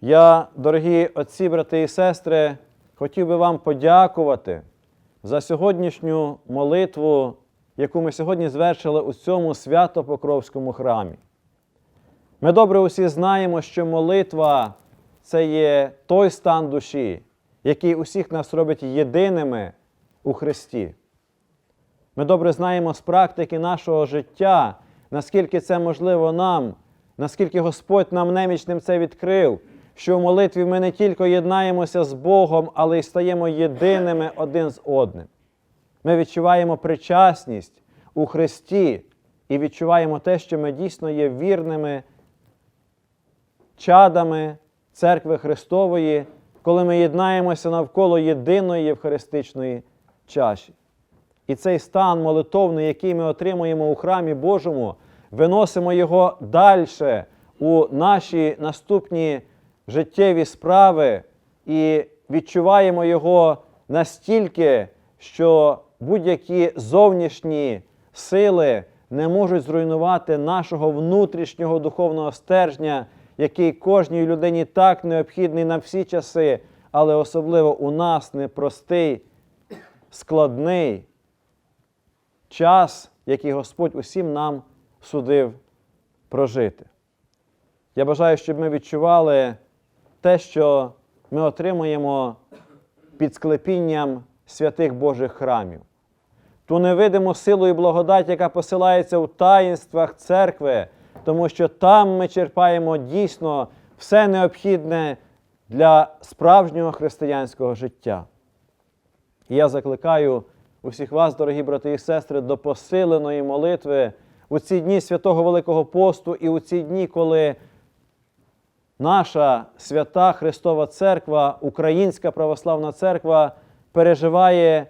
Я, дорогі отці, брати і сестри, хотів би вам подякувати за сьогоднішню молитву, яку ми сьогодні звершили у цьому свято-покровському храмі. Ми добре усі знаємо, що молитва це є той стан душі, який усіх нас робить єдиними у Христі. Ми добре знаємо з практики нашого життя, наскільки це можливо нам, наскільки Господь нам немічним це відкрив, що в молитві ми не тільки єднаємося з Богом, але й стаємо єдиними один з одним. Ми відчуваємо причасність у Христі і відчуваємо те, що ми дійсно є вірними чадами Церкви Христової, коли ми єднаємося навколо єдиної євхаристичної чаші. І цей стан молитовний, який ми отримуємо у храмі Божому, виносимо його далі у наші наступні життєві справи і відчуваємо його настільки, що будь-які зовнішні сили не можуть зруйнувати нашого внутрішнього духовного стержня, який кожній людині так необхідний на всі часи, але особливо у нас непростий, складний час, який Господь усім нам судив прожити. Я бажаю, щоб ми відчували те, що ми отримуємо під склепінням святих Божих храмів, ту невидиму силу і благодать, яка посилається у таїнствах церкви, тому що там ми черпаємо дійсно все необхідне для справжнього християнського життя. І я закликаю усіх вас, дорогі брати і сестри, до посиленої молитви у ці дні святого Великого посту і у ці дні, коли наша свята Христова Церква, Українська православна церква переживає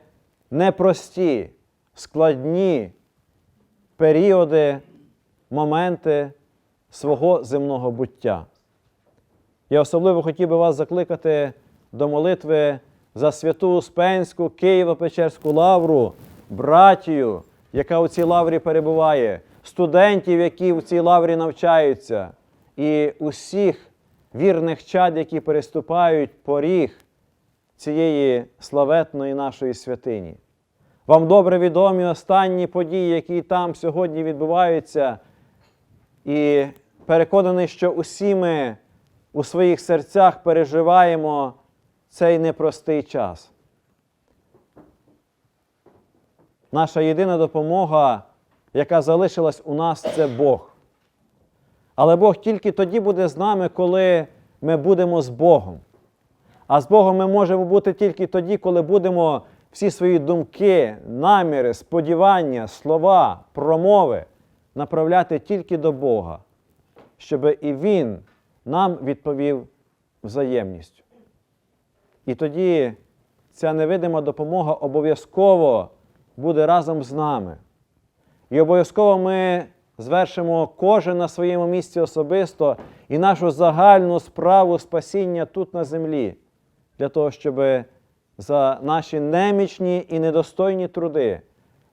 непрості, складні періоди, моменти свого земного буття. Я особливо хотів би вас закликати до молитви за святу Успенську Києво-Печерську лавру, братію, яка у цій лаврі перебуває, студентів, які в цій лаврі навчаються, і усіх вірних чад, які переступають поріг цієї славетної нашої святині. Вам добре відомі останні події, які там сьогодні відбуваються, і переконаний, що усі ми у своїх серцях переживаємо цей непростий час. Наша єдина допомога, яка залишилась у нас, це Бог. Але Бог тільки тоді буде з нами, коли ми будемо з Богом. А з Богом ми можемо бути тільки тоді, коли будемо всі свої думки, наміри, сподівання, слова, промови направляти тільки до Бога, щоб і Він нам відповів взаємністю. І тоді ця невидима допомога обов'язково буде разом з нами. І обов'язково ми звершимо кожен на своєму місці особисто і нашу загальну справу спасіння тут на землі, для того, щоб за наші немічні і недостойні труди,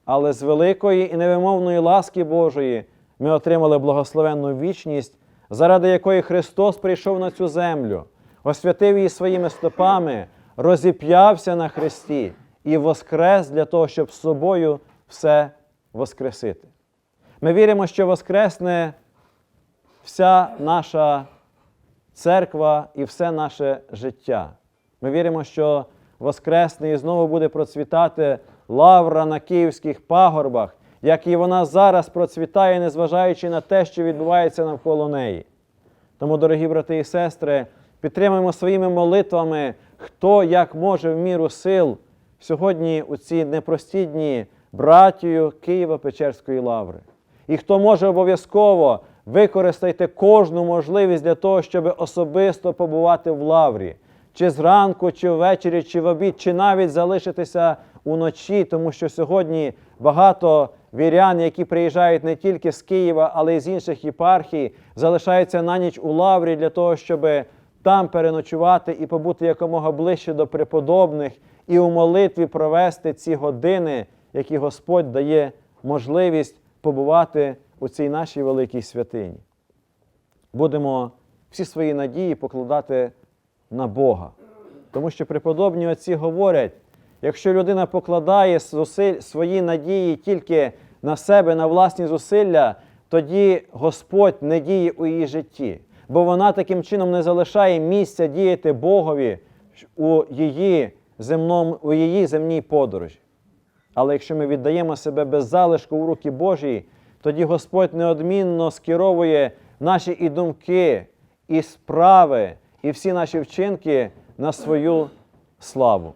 але з великої і невимовної ласки Божої ми отримали благословенну вічність, заради якої Христос прийшов на цю землю, освятив її своїми стопами, розіп'явся на Христі і воскрес для того, щоб з собою все воскресити. Ми віримо, що воскресне вся наша церква і все наше життя. Ми віримо, що воскресне і знову буде процвітати лавра на київських пагорбах, як і вона зараз процвітає, незважаючи на те, що відбувається навколо неї. Тому, дорогі брати і сестри, підтримуємо своїми молитвами, хто як може в міру сил сьогодні у ці непрості дні братію Києво-Печерської лаври. І хто може обов'язково використайте кожну можливість для того, щоб особисто побувати в лаврі, чи зранку, чи ввечері, чи в обід, чи навіть залишитися уночі, тому що сьогодні багато вірян, які приїжджають не тільки з Києва, але й з інших єпархій, залишаються на ніч у лаврі для того, щоб там переночувати і побути якомога ближче до преподобних, і у молитві провести ці години, які Господь дає можливість побувати у цій нашій великій святині. Будемо всі свої надії покладати на Бога. Тому що преподобні отці говорять, якщо людина покладає свої надії тільки на себе, на власні зусилля, тоді Господь не діє у її житті, бо вона таким чином не залишає місця діяти Богові у її, земному, у її земній подорожі. Але якщо ми віддаємо себе без залишку у руки Божі, тоді Господь неодмінно скеровує наші і думки, і справи, і всі наші вчинки на свою славу.